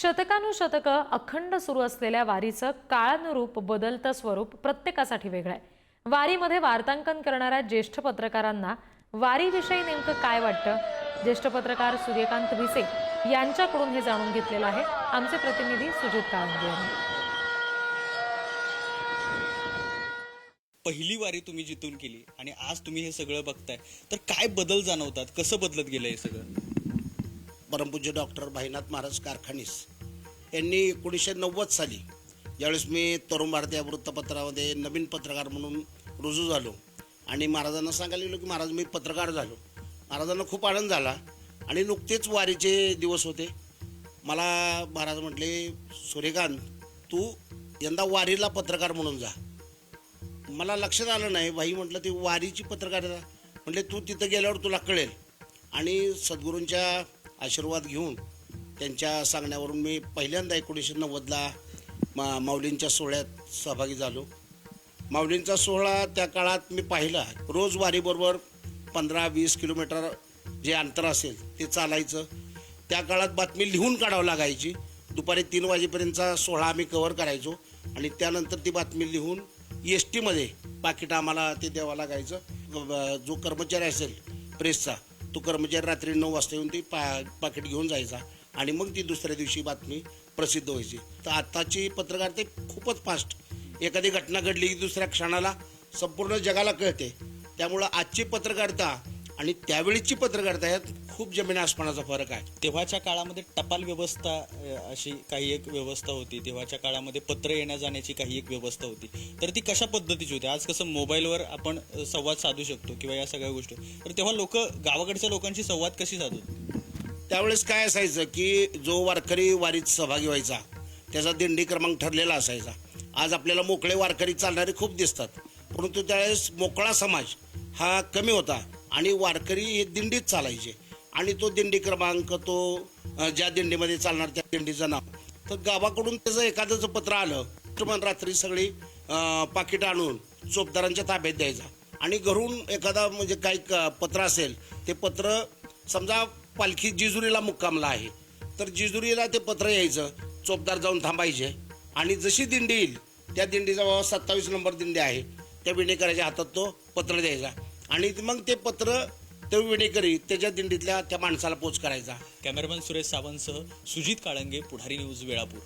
शतकानुशतकं अखंड सुरू असलेल्या वारीचं काळानुरूप बदलतं स्वरूप प्रत्येकासाठी वेगळं आहे. वारीमध्ये वार्तांकन करणाऱ्या ज्येष्ठ पत्रकारांना वारीविषयी नेमकं काय वाटतं? ज्येष्ठ पत्रकार सूर्यकांत भिसे यांच्याकडून हे जाणून घेतलेलं आहे. आमचे प्रतिनिधी सुजित काळंदे पहिली वारी तुम्ही जिथून केली आणि आज तुम्ही हे सगळं बघताय तर काय बदल जाणवतात? कसं बदलत गेलं हे सगळं? परमपूज्य डॉक्टर भाईनाथ महाराज कारखानीस. यांनी एकोणीसशे नव्वद साली ज्यावेळेस मी तरुण भारती या वृत्तपत्रामध्ये नवीन पत्रकार म्हणून रुजू झालो आणि महाराजांना सांगायला गेलो की महाराज मी पत्रकार झालो. महाराजांना खूप आनंद झाला आणि नुकतेच वारीचे दिवस होते. मला महाराज म्हटले सूर्यकांत तू यंदा वारीला पत्रकार म्हणून जा. मला लक्षात आलं नाही. भाई म्हटलं ती वारीची पत्रकारिता. म्हटले तू तिथं गेल्यावर तुला कळेल. आणि सद्गुरूंच्या आशीर्वाद घेऊन त्यांच्या सांगण्यावरून मी पहिल्यांदा एकोणीसशे नव्वदला मा माऊलींच्या सोहळ्यात सहभागी झालो. माऊलींचा सोहळा त्या काळात मी पाहिला. रोज वारीबरोबर पंधरा वीस किलोमीटर जे अंतर असेल ते चालायचं. त्या काळात बातमी लिहून काढावं लागायची. दुपारी तीन वाजेपर्यंतचा सोहळा आम्ही कव्हर करायचो आणि त्यानंतर ती बातमी लिहून एस टीमध्ये पाकिट आम्हाला ते द्यावं लागायचं. जो कर्मचारी असेल प्रेसचा तो कर्मचारी म्हणजे रात्री नऊ वाजता येऊन ती पा पाकिट घेऊन जायचा. आणि मग ती दुसऱ्या दिवशी बातमी प्रसिद्ध व्हायची. तर आत्ताची पत्रकार ते खूपच फास्ट एखादी घटना घडली की दुसऱ्या क्षणाला संपूर्ण जगाला कळते. त्यामुळं आजची पत्रकारिता आणि त्यावेळीची पत्रकारिता यात खूप जमीन आसमानाचा फरक आहे. तेव्हाच्या काळामध्ये टपाल व्यवस्था अशी काही एक व्यवस्था होती. तेव्हाच्या काळामध्ये पत्र येण्या जाण्याची काही एक व्यवस्था होती. तर ती कशा पद्धतीची होती? आज कसं मोबाईलवर आपण संवाद साधू शकतो किंवा या सगळ्या गोष्टी. तर तेव्हा लोक गावाकडच्या लोकांशी संवाद कशी साधत त्यावेळेस काय असायचं की जो वारकरी वारीत सहभागी व्हायचा त्याचा दिंडी क्रमांक ठरलेला असायचा. आज आपल्याला मोकळे वारकरी चालणारे खूप दिसतात. परंतु त्यावेळेस मोकळा समाज हा कमी होता आणि वारकरी हे दिंडीत चालायचे. आणि तो दिंडी क्रमांक तो ज्या दिंडीमध्ये चालणार त्या दिंडीचं नाव. तर गावाकडून त्याचं एखादंच पत्र आलं तर मग रात्री सगळी पाकिट आणून चोपदारांच्या ताब्यात द्यायचा. आणि घरून एखादा म्हणजे काही क- पत्र असेल ते पत्र समजा पालखी जिजुरीला मुक्कामला आहे तर जिजुरीला ते पत्र यायचं चोपदार जाऊन थांबायचे. आणि जशी दिंडी येईल त्या दिंडीचा बाबा सत्तावीस नंबर दिंडी आहे त्या विणेकराच्या हातात तो पत्र द्यायचा. आणि मग ते पत्र तो विणेकरी त्याच्या दिंडीतल्या त्या माणसाला पोच करायचा. कॅमेरामॅन सुरेश सावंतसह सुजित काळंगे पुढारी न्यूज वेळापूर.